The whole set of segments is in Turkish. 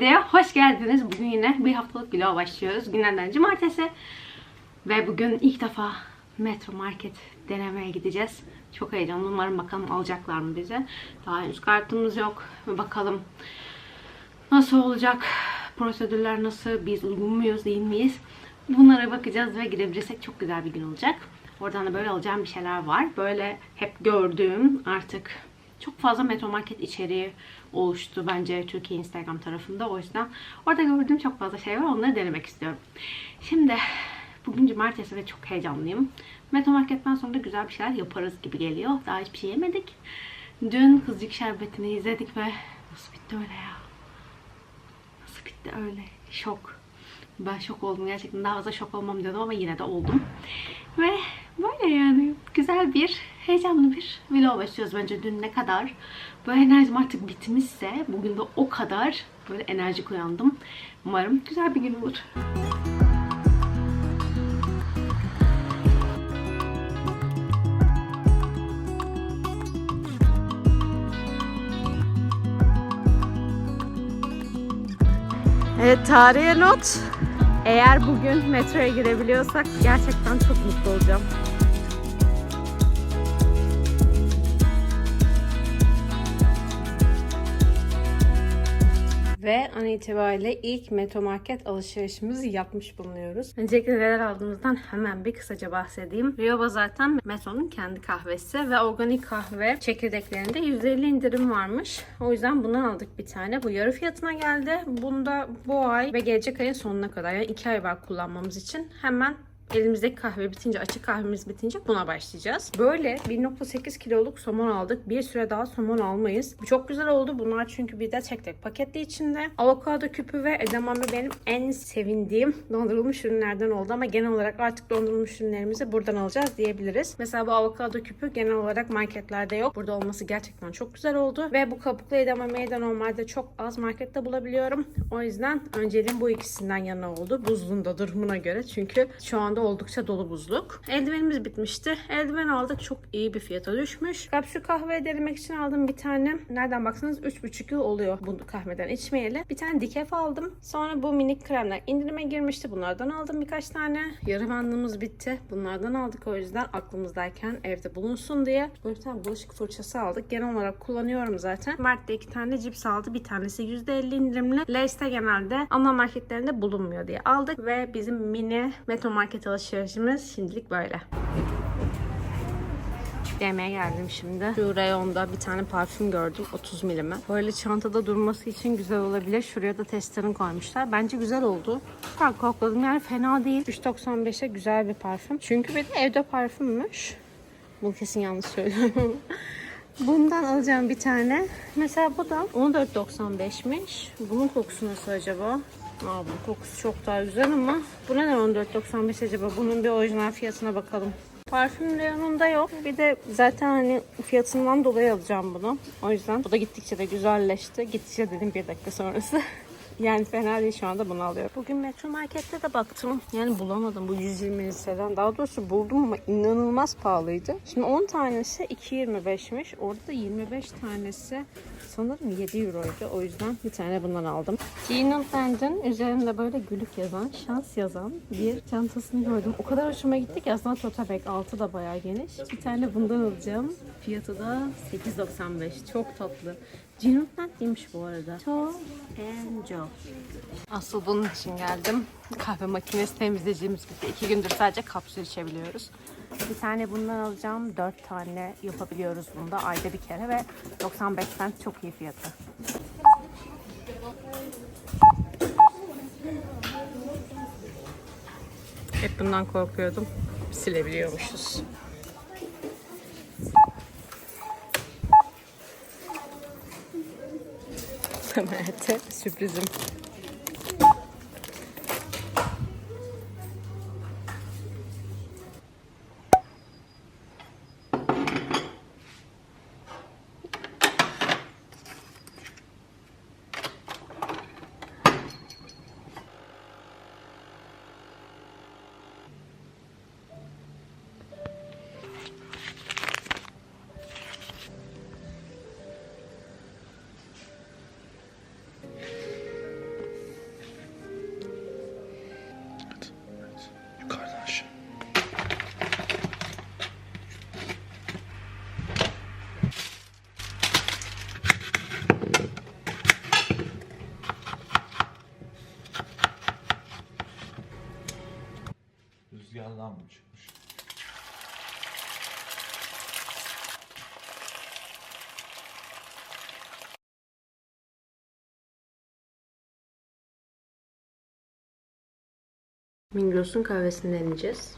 videoya hoş geldiniz. Bugün yine bir haftalık vlog başlıyoruz. Günlerden cumartesi. Ve bugün ilk defa Metro Market denemeye gideceğiz. Çok heyecanlı. Umarım bakalım alacaklar mı bize. Daha henüz kartımız yok. Bakalım nasıl olacak? Prosedürler nasıl? Biz uygun muyuz değil miyiz? Bunlara bakacağız ve gidebilirsek çok güzel bir gün olacak. Oradan da böyle alacağım bir şeyler var. Böyle hep gördüğüm artık çok fazla Metro Market içeriği oluştu bence Türkiye Instagram tarafında. O yüzden orada gördüğüm çok fazla şey var. Onları denemek istiyorum. Şimdi bugün cumartesi ve çok heyecanlıyım. Metro Market'ten sonra da güzel bir şeyler yaparız gibi geliyor. Daha hiçbir şey yemedik. Dün Kızcık Şerbeti'ni izledik ve nasıl bitti öyle ya? Nasıl bitti öyle? Şok. Ben şok oldum gerçekten. Daha fazla şok olmam diyordum ama yine de oldum. Ve böyle yani güzel bir, heyecanlı bir vlog başlıyoruz bence dün ne kadar. Böyle enerjim artık bitmişse bugün de o kadar böyle enerjik uyandım. Umarım güzel bir gün olur. Evet tarihe not. Eğer bugün metroya girebiliyorsak gerçekten çok mutlu olacağım. An itibariyle ilk Metro Market alışverişimizi yapmış bulunuyoruz. Öncelikle neler aldığımızdan hemen bir kısaca bahsedeyim. Rioba zaten Metro'nun kendi kahvesi ve organik kahve çekirdeklerinde %50 indirim varmış. O yüzden bundan aldık bir tane. Bu yarı fiyatına geldi. Bunda bu ay ve gelecek ayın sonuna kadar yani 2 ay var kullanmamız için hemen Elimizdeki kahve bitince, açık kahvemiz bitince buna başlayacağız. Böyle 1.8 kiloluk somon aldık. Bir süre daha somon almayız. Bu çok güzel oldu. Bunlar çünkü bir de tek tek paketli içinde. Avokado küpü ve edamame benim en sevindiğim dondurulmuş ürünlerden oldu. Ama genel olarak artık dondurulmuş ürünlerimizi buradan alacağız diyebiliriz. Mesela bu avokado küpü genel olarak marketlerde yok. Burada olması gerçekten çok güzel oldu. Ve bu kabuklu edamameyi de normalde çok az markette bulabiliyorum. O yüzden önceliğim bu ikisinden yana oldu. Buzluğun da durumuna göre. Çünkü şu anda oldukça dolu buzluk. Eldivenimiz bitmişti. Eldiven aldık. Çok iyi bir fiyata düşmüş. Kapsül kahve denemek için aldım bir tane. Nereden baksanız 3,5 yıl oluyor bu kahveden içmeyeli. Bir tane dikef aldım. Sonra bu minik kremler indirime girmişti. Bunlardan aldım birkaç tane. Yarı bandımız bitti. Bunlardan aldık o yüzden aklımızdayken evde bulunsun diye. Böyle bir tane bulaşık fırçası aldık. Genel olarak kullanıyorum zaten. Mert'te iki tane cips aldı. Bir tanesi %50 indirimli. Lay's'te genelde ana marketlerinde bulunmuyor diye aldık. Ve bizim mini Metro Market alışverişimiz şimdilik böyle. Yemeğe geldim şimdi. Şu reyonda bir tane parfüm gördüm 30 milime. Böyle çantada durması için güzel olabilir. Şuraya da testlerini koymuşlar. Bence güzel oldu. Ben kokladım yani fena değil. 3.95'e güzel bir parfüm. Çünkü de evde parfümmüş. Bunu kesin yanlış söylüyorum. Bundan alacağım bir tane. Mesela bu da 14.95'miş. Bunun kokusu nasıl acaba? Aa, bunun kokusu çok daha güzel ama bu neden 14.95 acaba? Bunun bir orijinal fiyatına bakalım. Parfüm reyonunda yok. Bir de zaten hani fiyatından dolayı alacağım bunu. O yüzden bu da gittikçe de güzelleşti. Gittikçe dedim bir dakika sonrası. Yani fena değil şu anda bunu alıyorum. Bugün Metro Market'te de baktım. Yani bulamadım bu 120 liradan. Daha doğrusu buldum ama inanılmaz pahalıydı. Şimdi 10 tanesi 2.25'miş. Orada da 25 tanesi sanırım 7 euroydu. O yüzden bir tane bundan aldım. Gino Brand'in üzerinde böyle gülük yazan, şans yazan bir çantasını gördüm. O kadar hoşuma gitti ki aslında tote bag altı da bayağı geniş. Bir tane bundan alacağım. Fiyatı da 8.95. Çok tatlı. Brand değilmiş bu arada. To and Joe. Asıl bunun için geldim. Kahve makinesi temizleyicimiz bitti. İki gündür sadece kapsül içebiliyoruz. Bir tane bundan alacağım. Dört tane yapabiliyoruz bunda ayda bir kere ve 95 cent çok iyi fiyatı. Hep bundan korkuyordum. Silebiliyormuşuz. Mert'e sürprizim. Migros'un kahvesini deneyeceğiz.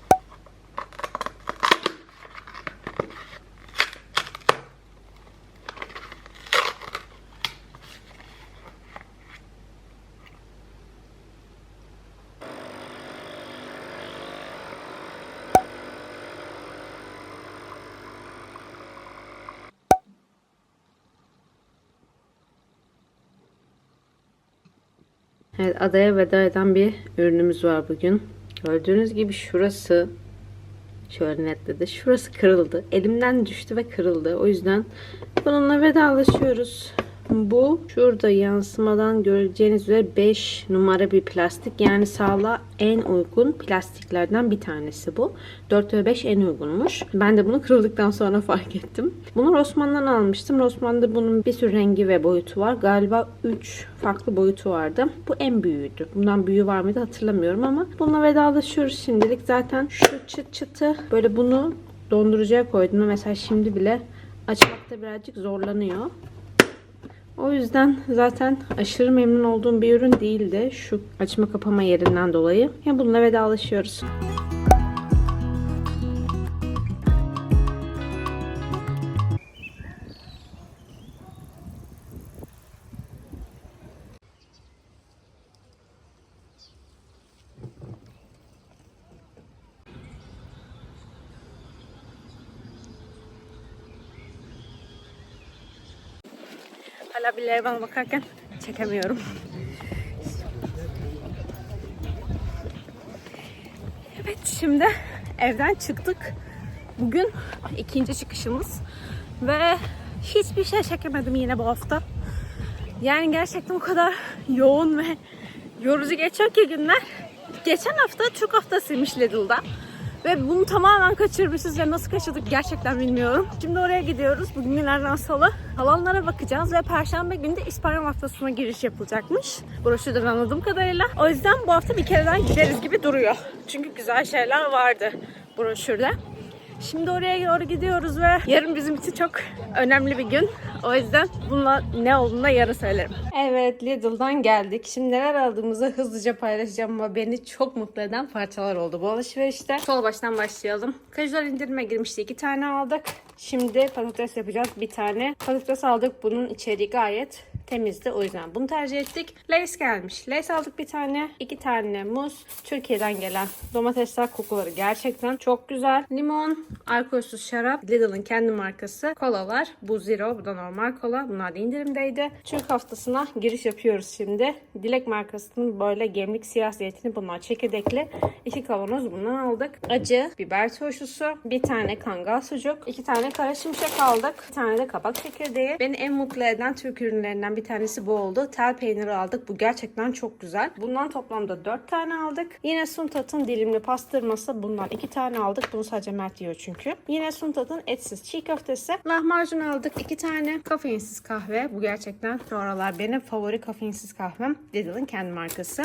Evet, adaya veda eden bir ürünümüz var bugün. Gördüğünüz gibi şurası şöyle netledi. Şurası kırıldı. Elimden düştü ve kırıldı. O yüzden bununla vedalaşıyoruz. Bu şurada yansımadan göreceğiniz üzere 5 numara bir plastik. Yani sağlığa en uygun plastiklerden bir tanesi bu. 4 ve 5 en uygunmuş. Ben de bunu kırıldıktan sonra fark ettim. Bunu Rossmann'dan almıştım. Rossmann'da bunun bir sürü rengi ve boyutu var. Galiba 3 farklı boyutu vardı. Bu en büyüğüydü. Bundan büyüğü var mıydı hatırlamıyorum ama bununla vedalaşıyoruz şimdilik. Zaten şu çıt çıtı böyle bunu dondurucuya koydum. Mesela şimdi bile açmakta birazcık zorlanıyor. O yüzden zaten aşırı memnun olduğum bir ürün değildi. Şu açma kapama yerinden dolayı. Yani bununla vedalaşıyoruz. Bana bakarken çekemiyorum. Evet şimdi evden çıktık. Bugün ikinci çıkışımız ve hiçbir şey çekemedim yine bu hafta. Yani gerçekten o kadar yoğun ve yorucu geçiyor ki günler. Geçen hafta Türk haftasıymış Lidl'da. Ve bunu tamamen kaçırmışız ve nasıl kaçırdık gerçekten bilmiyorum. Şimdi oraya gidiyoruz. Bugün günlerden salı. Alanlara bakacağız ve perşembe günü de İspanyol haftasına giriş yapılacakmış. Broşürden anladığım kadarıyla. O yüzden bu hafta bir kereden gideriz gibi duruyor. Çünkü güzel şeyler vardı broşürde. Şimdi oraya doğru gidiyoruz ve yarın bizim için çok önemli bir gün. O yüzden bununla ne olduğunu yarın söylerim. Evet Lidl'dan geldik. Şimdi neler aldığımızı hızlıca paylaşacağım ama beni çok mutlu eden parçalar oldu bu alışverişte. Sol baştan başlayalım. Kajlar indirime girmişti. iki tane aldık. Şimdi patates yapacağız. Bir tane patates aldık. Bunun içeriği gayet temizdi. O yüzden bunu tercih ettik. Lace gelmiş. Lace aldık bir tane. iki tane muz. Türkiye'den gelen domatesler kokuları gerçekten çok güzel. Limon, alkolsüz şarap. Lidl'ın kendi markası. Kolalar. Bu zero. Bu da normal kola. Bunlar da indirimdeydi. Türk haftasına giriş yapıyoruz şimdi. Dilek markasının böyle gemlik siyah zeytini bunlar çekirdekli. İki kavanoz bundan aldık. Acı, biber turşusu, bir tane kangal sucuk, iki tane kara şimşek aldık. Bir tane de kabak çekirdeği. Beni en mutlu eden Türk ürünlerinden bir tanesi bu oldu. Tel peyniri aldık. Bu gerçekten çok güzel. Bundan toplamda 4 tane aldık. Yine Suntat'ın dilimli pastırması. Bundan 2 tane aldık. Bunu sadece Mert yiyor çünkü. Yine Suntat'ın etsiz çiğ köftesi. Lahmacun aldık. 2 tane kafeinsiz kahve. Bu gerçekten şu aralar benim favori kafeinsiz kahvem. Lidl'ın kendi markası.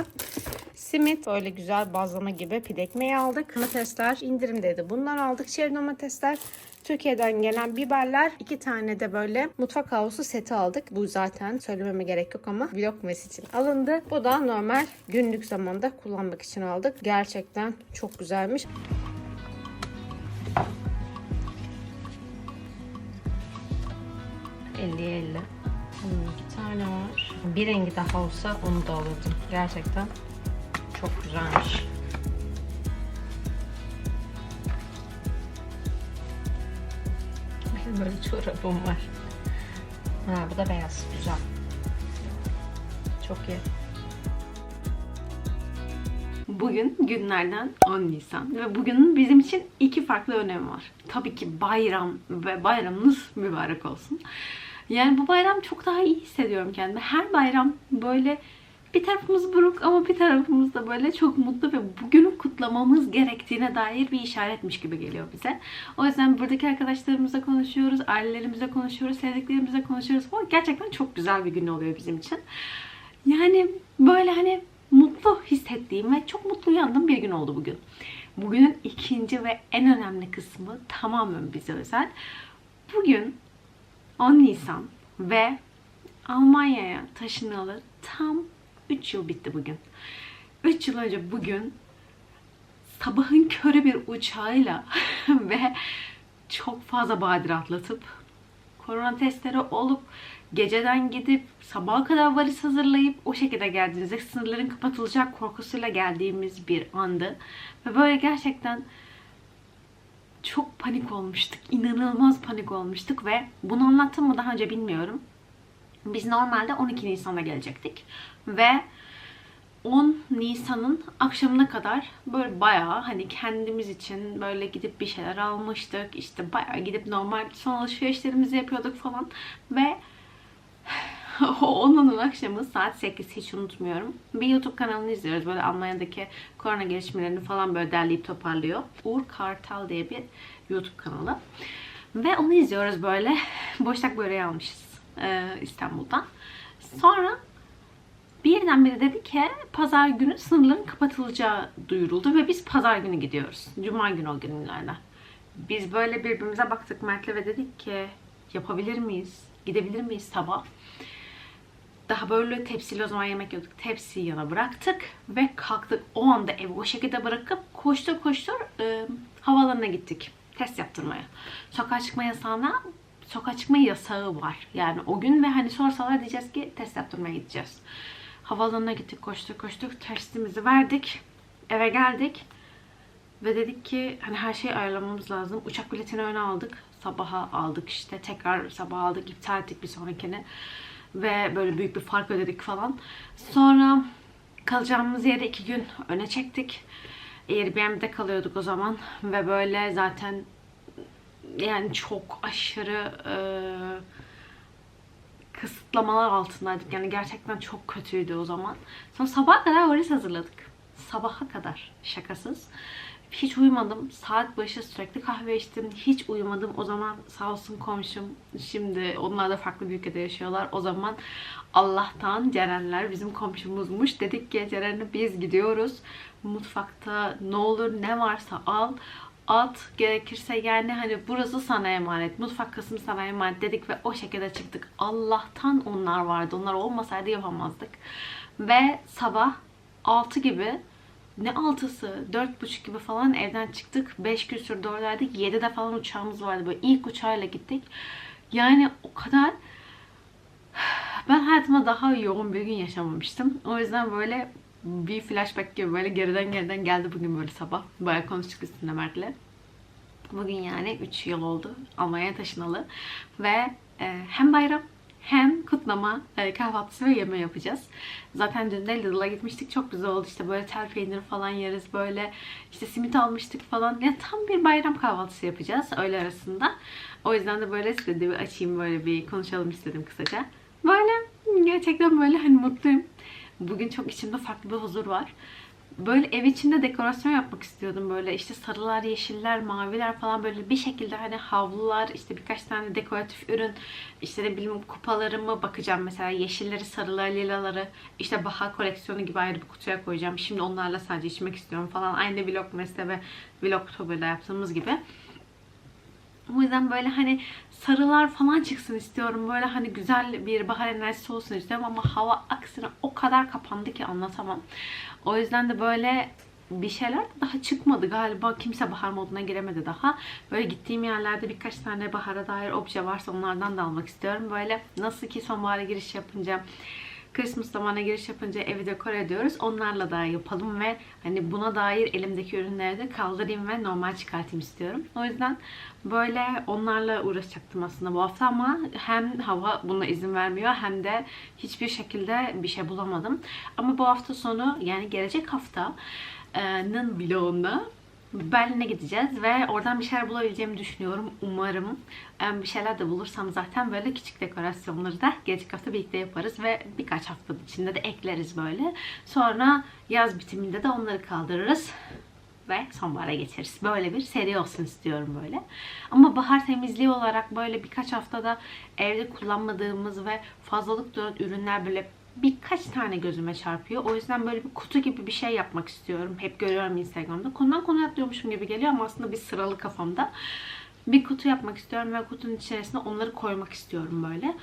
Simit böyle güzel bazlama gibi pide ekmeği aldık. Domatesler indirimdeydi. Bunlar aldık. Çeri domatesler. Türkiye'den gelen biberler. iki tane de böyle mutfak havlusu seti aldık. Bu zaten söylememe gerek yok ama vlogmas için alındı. Bu da normal günlük zamanda kullanmak için aldık. Gerçekten çok güzelmiş. ...50 50. Bunun iki tane var. Bir rengi daha olsa onu da alırdım. Gerçekten çok güzelmiş. Böyle çorabım var. Ha, bu da beyaz. Güzel. Çok iyi. Bugün günlerden 10 Nisan ve bugünün bizim için iki farklı önemi var. Tabii ki bayram ve bayramınız mübarek olsun. Yani bu bayram çok daha iyi hissediyorum kendimi. Her bayram böyle bir tarafımız buruk ama bir tarafımız da böyle çok mutlu ve bugünü kutlamamız gerektiğine dair bir işaretmiş gibi geliyor bize. O yüzden buradaki arkadaşlarımızla konuşuyoruz, ailelerimizle konuşuyoruz, sevdiklerimizle konuşuyoruz falan. Gerçekten çok güzel bir gün oluyor bizim için. Yani böyle hani mutlu hissettiğim ve çok mutlu uyandığım bir gün oldu bugün. Bugünün ikinci ve en önemli kısmı tamamen bize özel. Bugün 10 Nisan ve Almanya'ya taşınalı tam 3 yıl bitti bugün. 3 yıl önce bugün sabahın körü bir uçağıyla ve çok fazla badire atlatıp korona testleri olup geceden gidip sabaha kadar valiz hazırlayıp o şekilde geldiğimizde sınırların kapatılacak korkusuyla geldiğimiz bir andı. Ve böyle gerçekten çok panik olmuştuk. İnanılmaz panik olmuştuk ve bunu anlattım mı daha önce bilmiyorum. Biz normalde 12 Nisan'da gelecektik. Ve 10 Nisan'ın akşamına kadar böyle bayağı hani kendimiz için böyle gidip bir şeyler almıştık. İşte bayağı gidip normal son alışverişlerimizi yapıyorduk falan. Ve onun akşamı saat 8 hiç unutmuyorum. Bir YouTube kanalını izliyoruz. Böyle Almanya'daki korona gelişmelerini falan böyle derleyip toparlıyor. Uğur Kartal diye bir YouTube kanalı. Ve onu izliyoruz böyle. Boşnak böreği almışız e, İstanbul'dan. Sonra birdenbire dedi ki pazar günü sınırların kapatılacağı duyuruldu ve biz pazar günü gidiyoruz. Cuma günü o günlerden. Biz böyle birbirimize baktık Mert'le ve dedik ki yapabilir miyiz? Gidebilir miyiz sabah? Daha böyle tepsiyle o zaman yemek yiyorduk. Tepsiyi yana bıraktık ve kalktık. O anda evi o şekilde bırakıp koştur koştur e, havaalanına gittik. Test yaptırmaya. Sokağa çıkma yasağına sokağa çıkma yasağı var. Yani o gün ve hani sorsalar diyeceğiz ki test yaptırmaya gideceğiz. Havaalanına gittik koştuk koştuk. Testimizi verdik. Eve geldik. Ve dedik ki hani her şeyi ayarlamamız lazım. Uçak biletini öne aldık. Sabaha aldık işte. Tekrar sabah aldık. iptal ettik bir sonrakini. Ve böyle büyük bir fark ödedik falan. Sonra kalacağımız yere iki gün öne çektik. Airbnb'de kalıyorduk o zaman. Ve böyle zaten yani çok aşırı e, kısıtlamalar altındaydık. Yani gerçekten çok kötüydü o zaman. Sonra sabaha kadar valiz hazırladık. Sabaha kadar. Şakasız. Hiç uyumadım. Saat başı sürekli kahve içtim. Hiç uyumadım. O zaman sağ olsun komşum. Şimdi onlar da farklı bir ülkede yaşıyorlar. O zaman Allah'tan Cerenler bizim komşumuzmuş. Dedik ki Ceren'le biz gidiyoruz. Mutfakta ne olur ne varsa al at gerekirse yani hani burası sana emanet, mutfak kısmı sana emanet dedik ve o şekilde çıktık. Allah'tan onlar vardı. Onlar olmasaydı yapamazdık. Ve sabah 6 gibi ne altısı? Dört buçuk gibi falan evden çıktık. Beş gün sürdü oradaydık. Yedide falan uçağımız vardı. Böyle ilk uçağıyla gittik. Yani o kadar ben hayatımda daha yoğun bir gün yaşamamıştım. O yüzden böyle bir flashback gibi böyle geriden geriden geldi bugün böyle sabah. Bayağı konuştuk üstünde Mert'le. Bugün yani 3 yıl oldu Almanya'ya taşınalı. Ve e, hem bayram hem kutlama e, kahvaltısı ve yeme yapacağız. Zaten dün de Lidl'a gitmiştik. Çok güzel oldu. İşte böyle tel peynir falan yeriz. Böyle işte simit almıştık falan. Ya tam bir bayram kahvaltısı yapacağız öğle arasında. O yüzden de böyle size bir açayım böyle bir konuşalım istedim kısaca. Böyle gerçekten böyle hani mutluyum. Bugün çok içimde farklı bir huzur var. Böyle ev içinde dekorasyon yapmak istiyordum böyle işte sarılar, yeşiller, maviler falan böyle bir şekilde hani havlular, işte birkaç tane dekoratif ürün, işte ne bileyim kupalarımı bakacağım mesela yeşilleri, sarıları, lilaları işte bahar koleksiyonu gibi ayrı bir kutuya koyacağım. Şimdi onlarla sadece içmek istiyorum falan. Aynı Vlogmas'te ve Vlogtober'da yaptığımız gibi. O yüzden böyle hani sarılar falan çıksın istiyorum. Böyle hani güzel bir bahar enerjisi olsun istiyorum ama hava aksine o kadar kapandı ki anlatamam. O yüzden de böyle bir şeyler daha çıkmadı galiba. Kimse bahar moduna giremedi daha. Böyle gittiğim yerlerde birkaç tane bahara dair obje varsa onlardan da almak istiyorum. Böyle nasıl ki sonbahara giriş yapınca Christmas zamanına giriş yapınca evi dekor ediyoruz. Onlarla da yapalım ve hani buna dair elimdeki ürünleri de kaldırayım ve normal çıkartayım istiyorum. O yüzden böyle onlarla uğraşacaktım aslında bu hafta ama hem hava buna izin vermiyor hem de hiçbir şekilde bir şey bulamadım. Ama bu hafta sonu yani gelecek haftanın vlogunda Berlin'e gideceğiz ve oradan bir şeyler bulabileceğimi düşünüyorum. Umarım bir şeyler de bulursam zaten böyle küçük dekorasyonları da gelecek hafta birlikte yaparız ve birkaç hafta içinde de ekleriz böyle. Sonra yaz bitiminde de onları kaldırırız ve sonbahara geçeriz. Böyle bir seri olsun istiyorum böyle. Ama bahar temizliği olarak böyle birkaç haftada evde kullanmadığımız ve fazlalık duran ürünler böyle birkaç tane gözüme çarpıyor. O yüzden böyle bir kutu gibi bir şey yapmak istiyorum. Hep görüyorum Instagram'da. Konudan konuya atlıyormuşum gibi geliyor ama aslında bir sıralı kafamda. Bir kutu yapmak istiyorum ve kutunun içerisine onları koymak istiyorum böyle.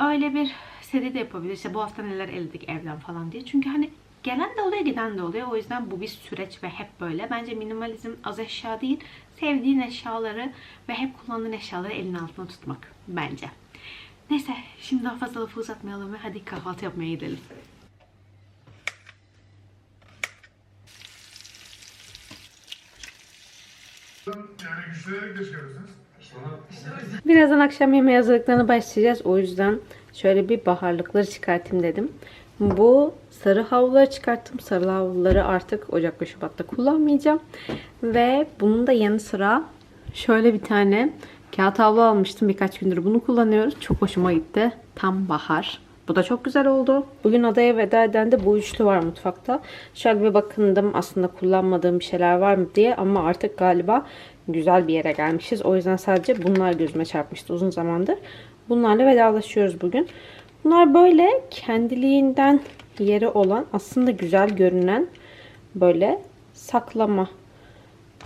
Öyle bir seri de yapabiliriz. İşte bu hafta neler eledik evden falan diye. Çünkü hani Gelen de oluyor, giden de oluyor. O yüzden bu bir süreç ve hep böyle. Bence minimalizm az eşya değil, sevdiğin eşyaları ve hep kullandığın eşyaları elin altına tutmak bence. Neyse, şimdi daha fazla lafı uzatmayalım ve hadi kahvaltı yapmaya gidelim. Yani güçlenerek de çıkarırsınız. Birazdan akşam yemeği hazırlıklarına başlayacağız. O yüzden şöyle bir baharlıkları çıkartayım dedim. Bu sarı havluları çıkarttım. Sarı havluları artık Ocak ve Şubat'ta kullanmayacağım. Ve bunun da yanı sıra şöyle bir tane kağıt havlu almıştım. Birkaç gündür bunu kullanıyoruz. Çok hoşuma gitti. Tam bahar. Bu da çok güzel oldu. Bugün adaya veda eden de bu üçlü var mutfakta. Şöyle bir bakındım aslında kullanmadığım bir şeyler var mı diye ama artık galiba güzel bir yere gelmişiz. O yüzden sadece bunlar gözüme çarpmıştı uzun zamandır. Bunlarla vedalaşıyoruz bugün. Bunlar böyle kendiliğinden yeri olan aslında güzel görünen böyle saklama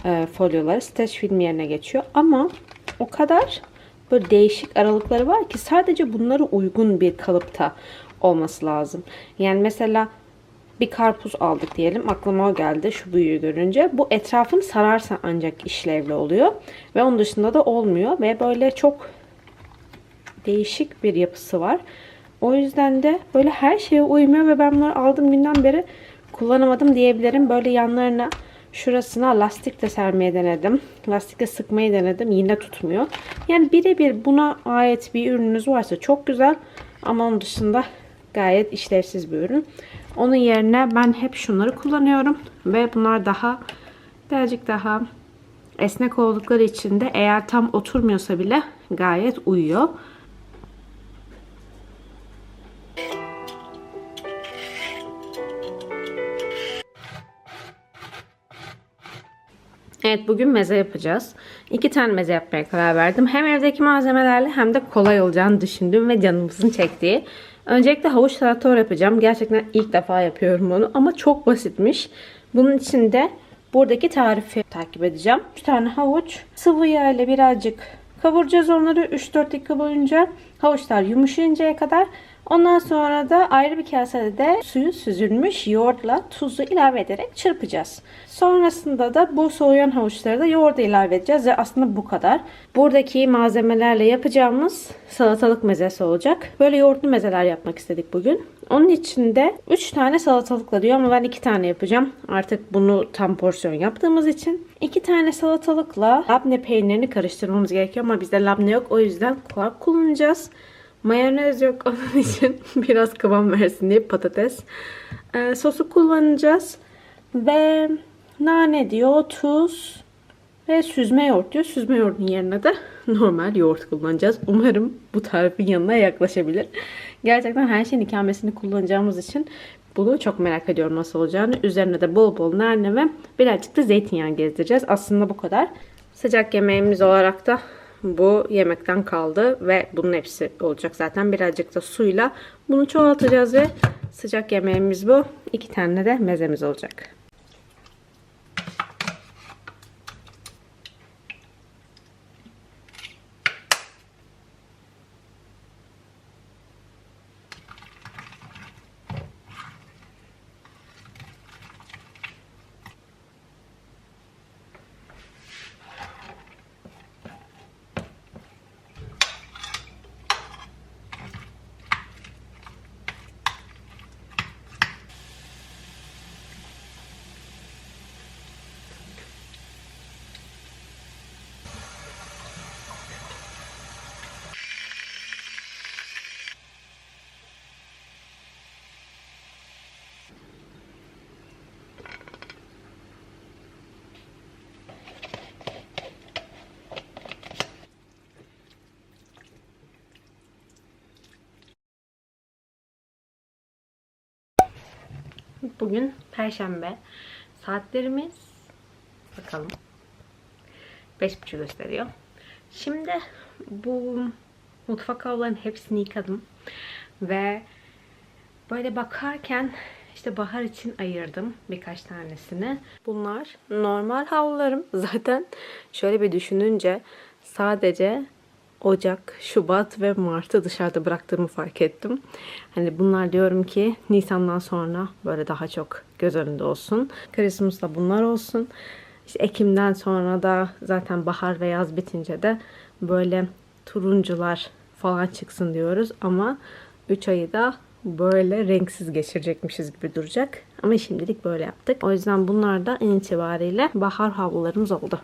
e, folyoları streç film yerine geçiyor. Ama o kadar böyle değişik aralıkları var ki sadece bunlara uygun bir kalıpta olması lazım. Yani mesela bir karpuz aldık diyelim. Aklıma o geldi şu büyüğü görünce. Bu etrafını sararsa ancak işlevli oluyor. Ve onun dışında da olmuyor. Ve böyle çok değişik bir yapısı var. O yüzden de böyle her şeye uymuyor ve ben bunları aldığım günden beri kullanamadım diyebilirim. Böyle yanlarına şurasına lastik de sermeye denedim. Lastikle sıkmayı denedim. Yine tutmuyor. Yani birebir buna ait bir ürününüz varsa çok güzel. Ama onun dışında gayet işlevsiz bir ürün. Onun yerine ben hep şunları kullanıyorum. Ve bunlar daha birazcık daha esnek oldukları için de eğer tam oturmuyorsa bile gayet uyuyor. Evet bugün meze yapacağız. İki tane meze yapmaya karar verdim. Hem evdeki malzemelerle hem de kolay olacağını düşündüm ve canımızın çektiği. Öncelikle havuç tarator yapacağım. Gerçekten ilk defa yapıyorum onu ama çok basitmiş. Bunun için de buradaki tarifi takip edeceğim. 3 tane havuç sıvı yağ ile birazcık kavuracağız onları 3-4 dakika boyunca. Havuçlar yumuşayıncaya kadar. Ondan sonra da ayrı bir kasede de suyu süzülmüş yoğurtla tuzu ilave ederek çırpacağız. Sonrasında da bu soğuyan havuçları da yoğurda ilave edeceğiz ve aslında bu kadar. Buradaki malzemelerle yapacağımız salatalık mezesi olacak. Böyle yoğurtlu mezeler yapmak istedik bugün. Onun için de 3 tane salatalıkla diyor ama ben 2 tane yapacağım. Artık bunu tam porsiyon yaptığımız için. 2 tane salatalıkla labne peynirini karıştırmamız gerekiyor ama bizde labne yok. O yüzden kulak kullanacağız. Mayonez yok onun için biraz kıvam versin diye patates. Ee, sosu kullanacağız. Ve nane diyor, tuz ve süzme yoğurt diyor. Süzme yoğurdun yerine de normal yoğurt kullanacağız. Umarım bu tarifin yanına yaklaşabilir. Gerçekten her şeyin ikamesini kullanacağımız için bunu çok merak ediyorum nasıl olacağını. Üzerine de bol bol nane ve birazcık da zeytinyağı gezdireceğiz. Aslında bu kadar. Sıcak yemeğimiz olarak da bu yemekten kaldı ve bunun hepsi olacak zaten. Birazcık da suyla bunu çoğaltacağız ve sıcak yemeğimiz bu. İki tane de mezemiz olacak. Bugün Perşembe. Saatlerimiz bakalım. 5.30 gösteriyor. Şimdi bu mutfak havluların hepsini yıkadım. Ve böyle bakarken işte bahar için ayırdım birkaç tanesini. Bunlar normal havlularım. Zaten şöyle bir düşününce sadece Ocak, Şubat ve Mart'ı dışarıda bıraktığımı fark ettim. Hani bunlar diyorum ki Nisan'dan sonra böyle daha çok göz önünde olsun. Christmas'ta bunlar olsun. İşte Ekim'den sonra da zaten bahar ve yaz bitince de böyle turuncular falan çıksın diyoruz. Ama 3 ayı da böyle renksiz geçirecekmişiz gibi duracak. Ama şimdilik böyle yaptık. O yüzden bunlar da en itibariyle bahar havlularımız oldu.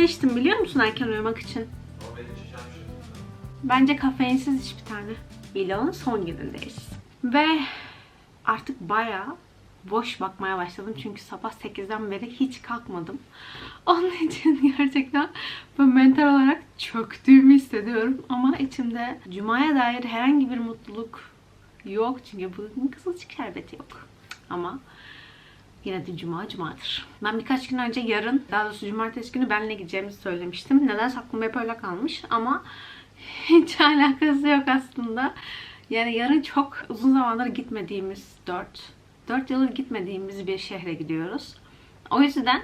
10'da içtim biliyor musun erken uyumak için? Bence kafeinsiz iç bir tane. Vlogun son günündeyiz. Ve artık bayağı boş bakmaya başladım. Çünkü sabah 8'den beri hiç kalkmadım. Onun için gerçekten ben mental olarak çöktüğümü hissediyorum. Ama içimde Cuma'ya dair herhangi bir mutluluk yok. Çünkü bugün kızılcık şerbeti yok. Ama Yine de cuma cumadır. Ben birkaç gün önce yarın, daha doğrusu cumartesi günü benle gideceğimizi söylemiştim. Neden aklımda hep öyle kalmış ama hiç alakası yok aslında. Yani yarın çok uzun zamandır gitmediğimiz 4, 4 yıldır gitmediğimiz bir şehre gidiyoruz. O yüzden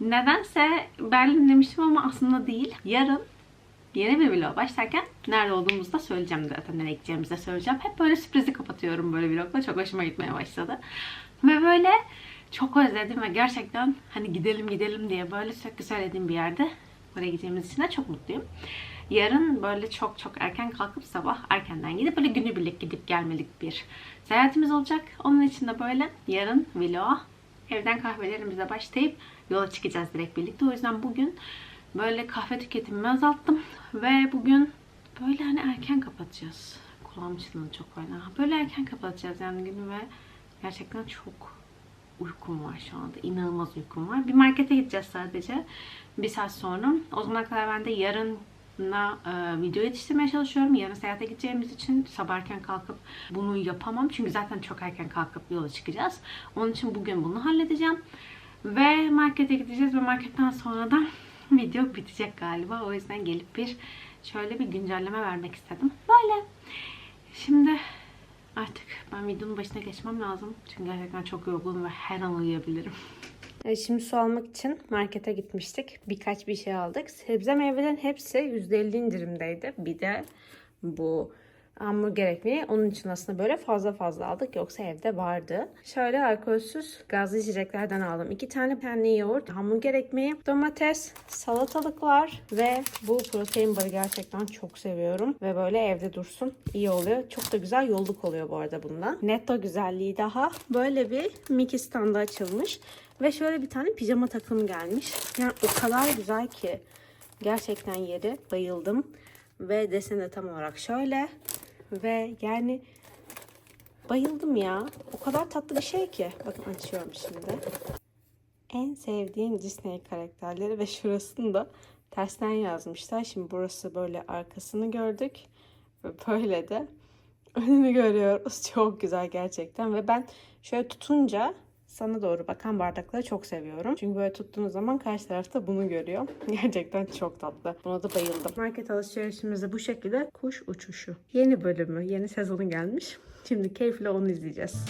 nedense Berlin demiştim ama aslında değil. Yarın yeni bir vlog başlarken nerede olduğumuzu da söyleyeceğim zaten. Nereye gideceğimizi de söyleyeceğim. Hep böyle sürprizi kapatıyorum böyle vlogla. Çok hoşuma gitmeye başladı. Ve böyle çok özledim ve gerçekten hani gidelim gidelim diye böyle sürekli söylediğim bir yerde oraya gideceğimiz için de çok mutluyum. Yarın böyle çok çok erken kalkıp sabah erkenden gidip böyle günübirlik gidip gelmelik bir seyahatimiz olacak. Onun için de böyle yarın vlog evden kahvelerimize başlayıp yola çıkacağız direkt birlikte. O yüzden bugün böyle kahve tüketimimi azalttım ve bugün böyle hani erken kapatacağız. Kulağım çınladı çok fena. Böyle erken kapatacağız yani günü ve gerçekten çok uykum var şu anda. İnanılmaz uykum var. Bir markete gideceğiz sadece. Bir saat sonra. O zamana kadar ben de yarına e, video yetiştirmeye çalışıyorum. Yarın seyahate gideceğimiz için sabah erken kalkıp bunu yapamam. Çünkü zaten çok erken kalkıp yola çıkacağız. Onun için bugün bunu halledeceğim. Ve markete gideceğiz ve marketten sonra da video bitecek galiba. O yüzden gelip bir şöyle bir güncelleme vermek istedim. Böyle. Şimdi Artık ben videonun başına geçmem lazım. Çünkü gerçekten çok yorgunum ve her an uyuyabilirim. Şimdi su almak için markete gitmiştik. Birkaç bir şey aldık. Sebze meyvelerin hepsi %50 indirimdeydi. Bir de bu hamburger ekmeği. Onun için aslında böyle fazla fazla aldık. Yoksa evde vardı. Şöyle alkolsüz gazlı içeceklerden aldım. İki tane penli yoğurt, hamburger ekmeği, domates, salatalıklar ve bu protein barı gerçekten çok seviyorum. Ve böyle evde dursun. iyi oluyor. Çok da güzel yolluk oluyor bu arada bundan. Netto güzelliği daha. Böyle bir Mickey standı açılmış. Ve şöyle bir tane pijama takım gelmiş. Yani o kadar güzel ki. Gerçekten yeri bayıldım. Ve deseni de tam olarak şöyle. Ve yani bayıldım ya. O kadar tatlı bir şey ki. Bakın açıyorum şimdi. En sevdiğim Disney karakterleri ve şurasını da tersten yazmışlar. Şimdi burası böyle arkasını gördük. Ve böyle de önünü görüyoruz. Çok güzel gerçekten. Ve ben şöyle tutunca sana doğru bakan bardakları çok seviyorum. Çünkü böyle tuttuğunuz zaman karşı tarafta bunu görüyor. Gerçekten çok tatlı. Buna da bayıldım. Market alışverişimizde bu şekilde kuş uçuşu. Yeni bölümü, yeni sezonu gelmiş. Şimdi keyifle onu izleyeceğiz.